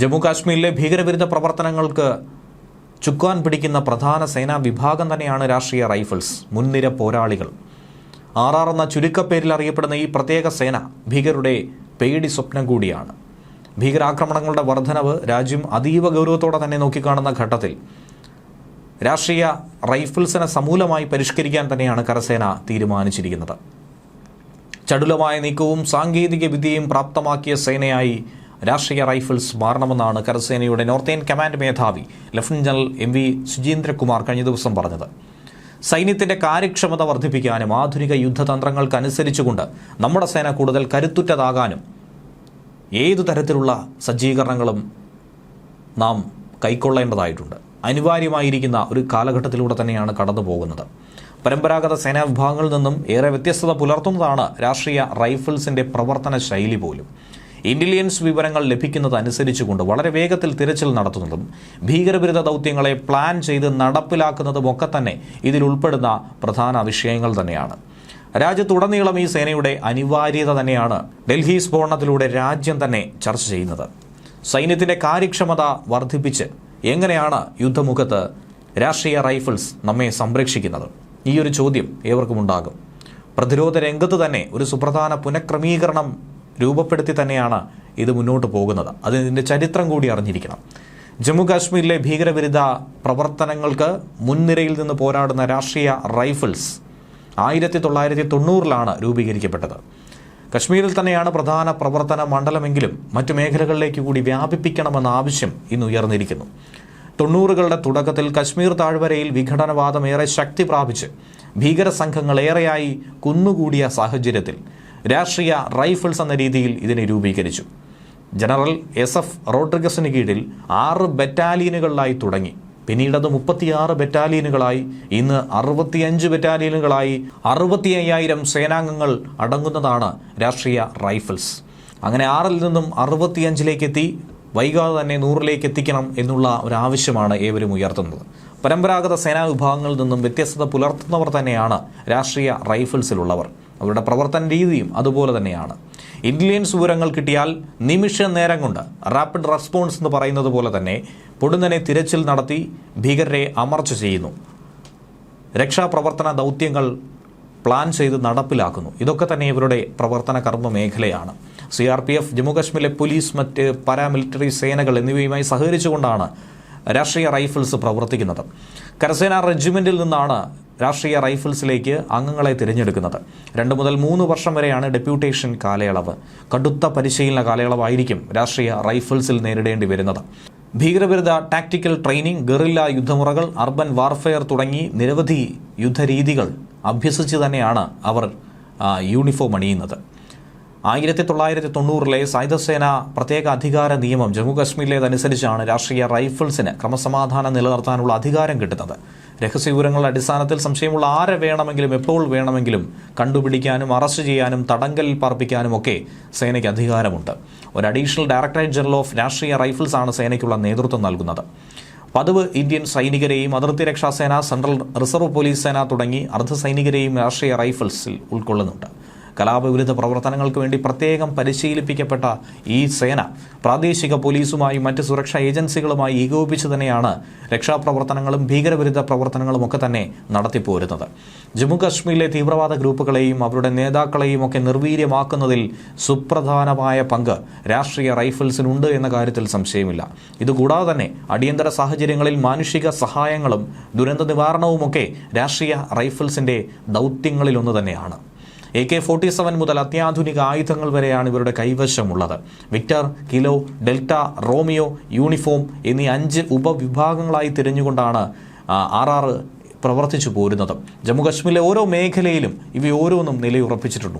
ജമ്മു കാശ്മീരിലെ ഭീകരവിരുദ്ധ പ്രവർത്തനങ്ങൾക്ക് ചുക്കാൻ പിടിക്കുന്ന പ്രധാന സേനാ വിഭാഗം തന്നെയാണ് രാഷ്ട്രീയ റൈഫിൾസ് മുൻനിര പോരാളികൾ. ആർ ആർ എന്ന ചുരുക്കപ്പേരിൽ അറിയപ്പെടുന്ന ഈ പ്രത്യേക സേന ഭീകരുടെ പേടി സ്വപ്നം കൂടിയാണ്. ഭീകരാക്രമണങ്ങളുടെ വർധനവ് രാജ്യം അതീവ ഗൗരവത്തോടെ തന്നെ നോക്കിക്കാണുന്ന ഘട്ടത്തിൽ രാഷ്ട്രീയ റൈഫിൾസിനെ സമൂലമായി പരിഷ്കരിക്കാൻ തന്നെയാണ് കരസേന തീരുമാനിച്ചിരിക്കുന്നത്. ചടുലമായ നീക്കവും സാങ്കേതിക വിദ്യയും പ്രാപ്തമാക്കിയ സേനയായി രാഷ്ട്രീയ റൈഫിൾസ് മാറണമെന്നാണ് കരസേനയുടെ നോർത്തേൺ കമാൻഡ് മേധാവി lieutenant general M V Suchindrakumar കഴിഞ്ഞ ദിവസം പറഞ്ഞത്. സൈന്യത്തിന്റെ കാര്യക്ഷമത വർദ്ധിപ്പിക്കാനും ആധുനിക യുദ്ധതന്ത്രങ്ങൾക്കനുസരിച്ചുകൊണ്ട് നമ്മുടെ സേന കൂടുതൽ കരുത്തുറ്റതാകാനും ഏതു തരത്തിലുള്ള സജ്ജീകരണങ്ങളും നാം കൈക്കൊള്ളേണ്ടതായിട്ടുണ്ട്. അനിവാര്യമായിരിക്കുന്ന ഒരു കാലഘട്ടത്തിലൂടെ തന്നെയാണ് കടന്നു പോകുന്നത്. പരമ്പരാഗത സേനാ വിഭാഗങ്ങളിൽ നിന്നും ഏറെ വ്യത്യസ്തത പുലർത്തുന്നതാണ് രാഷ്ട്രീയ റൈഫിൾസിന്റെ പ്രവർത്തന ശൈലി പോലും. ഇന്റലിജൻസ് വിവരങ്ങൾ ലഭിക്കുന്നതനുസരിച്ചുകൊണ്ട് വളരെ വേഗത്തിൽ തിരച്ചിൽ നടത്തുന്നതും ഭീകരവിരുദ്ധ ദൗത്യങ്ങളെ പ്ലാൻ ചെയ്ത് നടപ്പിലാക്കുന്നതും ഒക്കെ തന്നെ ഇതിൽ ഉൾപ്പെടുന്ന പ്രധാന വിഷയങ്ങൾ തന്നെയാണ്. രാജ്യത്തുടനീളം ഈ സേനയുടെ അനിവാര്യത തന്നെയാണ് ഡൽഹി സ്ഫോടനത്തിലൂടെ രാജ്യം തന്നെ ചർച്ച ചെയ്യുന്നത്. സൈന്യത്തിന്റെ കാര്യക്ഷമത വർദ്ധിപ്പിച്ച് എങ്ങനെയാണ് യുദ്ധമുഖത്ത് രാഷ്ട്രീയ റൈഫിൾസ് നമ്മെ സംരക്ഷിക്കുന്നത്? ഈ ഒരു ചോദ്യം ഏവർക്കും ഉണ്ടാകും. പ്രതിരോധ രംഗത്ത് തന്നെ ഒരു സുപ്രധാന പുനഃക്രമീകരണം രൂപപ്പെടുത്തി തന്നെയാണ് ഇത് മുന്നോട്ട് പോകുന്നത്. അത് ഇതിന്റെ ചരിത്രം കൂടി അറിഞ്ഞിരിക്കണം. ജമ്മു കാശ്മീരിലെ ഭീകരവിരുദ്ധ പ്രവർത്തനങ്ങൾക്ക് മുൻനിരയിൽ നിന്ന് പോരാടുന്ന രാഷ്ട്രീയ റൈഫിൾസ് ആയിരത്തി തൊള്ളായിരത്തി തൊണ്ണൂറിലാണ് രൂപീകരിക്കപ്പെട്ടത്. കശ്മീരിൽ തന്നെയാണ് പ്രധാന പ്രവർത്തന മണ്ഡലമെങ്കിലും മറ്റു മേഖലകളിലേക്ക് കൂടി വ്യാപിപ്പിക്കണമെന്ന ആവശ്യം ഇന്ന് ഉയർന്നിരിക്കുന്നു. തൊണ്ണൂറുകളുടെ തുടക്കത്തിൽ കശ്മീർ താഴ്വരയിൽ വിഘടനവാദം ഏറെ ശക്തി പ്രാപിച്ച് ഭീകര സംഘങ്ങൾ ഏറെയായി കുന്നുകൂടിയ സാഹചര്യത്തിൽ രാഷ്ട്രീയ റൈഫിൾസ് എന്ന രീതിയിൽ ഇതിനെ രൂപീകരിച്ചു. ജനറൽ എസ് എഫ് റോഡ്രിഗസിന് കീഴിൽ ആറ് ബറ്റാലിയനുകളിലായി തുടങ്ങി. പിന്നീട് അത് മുപ്പത്തിയാറ് ബറ്റാലിയനുകളായി ഇന്ന് അറുപത്തിയഞ്ച് ബറ്റാലിയനുകളായി അറുപത്തി അയ്യായിരം സേനാംഗങ്ങൾ അടങ്ങുന്നതാണ് രാഷ്ട്രീയ റൈഫിൾസ്. അങ്ങനെ ആറിൽ നിന്നും അറുപത്തിയഞ്ചിലേക്ക് എത്തി വൈകാതെ തന്നെ നൂറിലേക്ക് എത്തിക്കണം എന്നുള്ള ഒരു ആവശ്യമാണ് ഏവരും ഉയർത്തുന്നത്. പരമ്പരാഗത സേനാ വിഭാഗങ്ങളിൽ നിന്നും വ്യത്യസ്തത പുലർത്തുന്നവർ തന്നെയാണ് രാഷ്ട്രീയ റൈഫിൾസിലുള്ളവർ. അവരുടെ പ്രവർത്തന രീതിയും അതുപോലെ തന്നെയാണ്. ഇന്റലിജൻസ് വിവരങ്ങൾ കിട്ടിയാൽ നിമിഷ നേരം കൊണ്ട് റാപ്പിഡ് റെസ്പോൺസ് എന്ന് പറയുന്നത് പോലെ തന്നെ പൊടുന്നനെ തിരച്ചിൽ നടത്തി ഭീകരരെ അമർച്ച ചെയ്യുന്നു. രക്ഷാപ്രവർത്തന ദൗത്യങ്ങൾ പ്ലാൻ ചെയ്ത് നടപ്പിലാക്കുന്നു. ഇതൊക്കെ തന്നെ ഇവരുടെ പ്രവർത്തന കർമ്മ മേഖലയാണ്. സി ആർ പി എഫ് ജമ്മുകശ്മീരിലെ പോലീസ് മറ്റ് പാരാമിലിറ്ററി സേനകൾ എന്നിവയുമായി സഹകരിച്ചുകൊണ്ടാണ് രാഷ്ട്രീയ റൈഫിൾസ് പ്രവർത്തിക്കുന്നത്. കരസേന റെജിമെന്റിൽ നിന്നാണ് രാഷ്ട്രീയ റൈഫിൾസിലേക്ക് അംഗങ്ങളെ തിരഞ്ഞെടുക്കുന്നത്. രണ്ട് മുതൽ മൂന്ന് വർഷം വരെയാണ് ഡെപ്യൂട്ടേഷൻ കാലയളവ്. കടുത്ത പരിശീലന കാലയളവായിരിക്കും രാഷ്ട്രീയ റൈഫിൾസിൽ നേരിടേണ്ടി വരുന്നത്. ഭീകരവിരുദ്ധ ടാക്ടിക്കൽ ട്രെയിനിങ് ഗറില്ല യുദ്ധമുറകൾ അർബൻ വാർഫെയർ തുടങ്ങി നിരവധി യുദ്ധരീതികൾ അഭ്യസിച്ച് തന്നെയാണ് അവർ യൂണിഫോം അണിയുന്നത്. ആയിരത്തി തൊള്ളായിരത്തി തൊണ്ണൂറിലെ സായുധസേന പ്രത്യേക അധികാര നിയമം ജമ്മു കാശ്മീരിലേതനുസരിച്ചാണ് രാഷ്ട്രീയ റൈഫിൾസിന് ക്രമസമാധാനം നിലനിർത്താനുള്ള അധികാരം കിട്ടുന്നത്. രഹസ്യവിവരങ്ങളുടെ അടിസ്ഥാനത്തിൽ സംശയമുള്ള ആരെ വേണമെങ്കിലും എപ്പോൾ വേണമെങ്കിലും കണ്ടുപിടിക്കാനും അറസ്റ്റ് ചെയ്യാനും തടങ്കലിൽ പാർപ്പിക്കാനും ഒക്കെ സേനയ്ക്ക് അധികാരമുണ്ട്. ഒരു additional directorate general of Rashtriya rifles ആണ് സേനയ്ക്കുള്ള നേതൃത്വം നൽകുന്നത്. പതിവ് ഇന്ത്യൻ സൈനികരെയും അതിർത്തി രക്ഷാസേന സെൻട്രൽ റിസർവ് പോലീസ് സേന തുടങ്ങി അർദ്ധസൈനികരെയും രാഷ്ട്രീയ റൈഫിൾസിൽ ഉൾക്കൊള്ളുന്നുണ്ട്. കലാപവിരുദ്ധ പ്രവർത്തനങ്ങൾക്ക് വേണ്ടി പ്രത്യേകം പരിശീലിപ്പിക്കപ്പെട്ട ഈ സേന പ്രാദേശിക പോലീസുമായും മറ്റ് സുരക്ഷാ ഏജൻസികളുമായി ഏകോപിച്ച് തന്നെയാണ് രക്ഷാപ്രവർത്തനങ്ങളും ഭീകരവിരുദ്ധ പ്രവർത്തനങ്ങളും ഒക്കെ തന്നെ നടത്തിപ്പോരുന്നത്. ജമ്മു കാശ്മീരിലെ തീവ്രവാദ ഗ്രൂപ്പുകളെയും അവരുടെ നേതാക്കളെയും ഒക്കെ നിർവീര്യമാക്കുന്നതിൽ സുപ്രധാനമായ പങ്ക് രാഷ്ട്രീയ റൈഫിൾസിനുണ്ട് എന്ന കാര്യത്തിൽ സംശയമില്ല. ഇതുകൂടാതെ തന്നെ അടിയന്തര സാഹചര്യങ്ങളിൽ മാനുഷിക സഹായങ്ങളും ദുരന്ത നിവാരണവുമൊക്കെ രാഷ്ട്രീയ റൈഫിൾസിന്റെ ദൗത്യങ്ങളിലൊന്നു തന്നെയാണ്. എ കെ ഫോർട്ടി സെവൻ മുതൽ അത്യാധുനിക ആയുധങ്ങൾ വരെയാണ് ഇവരുടെ കൈവശമുള്ളത്. Victor Kilo Delta Romeo Uniform എന്നീ അഞ്ച് ഉപവിഭാഗങ്ങളായി തിരഞ്ഞുകൊണ്ടാണ് ആർ ആർ പ്രവർത്തിച്ചു പോരുന്നത്. ജമ്മുകശ്മീരിലെ ഓരോ മേഖലയിലും ഇവ ഓരോന്നും നിലയുറപ്പിച്ചിട്ടുണ്ട്.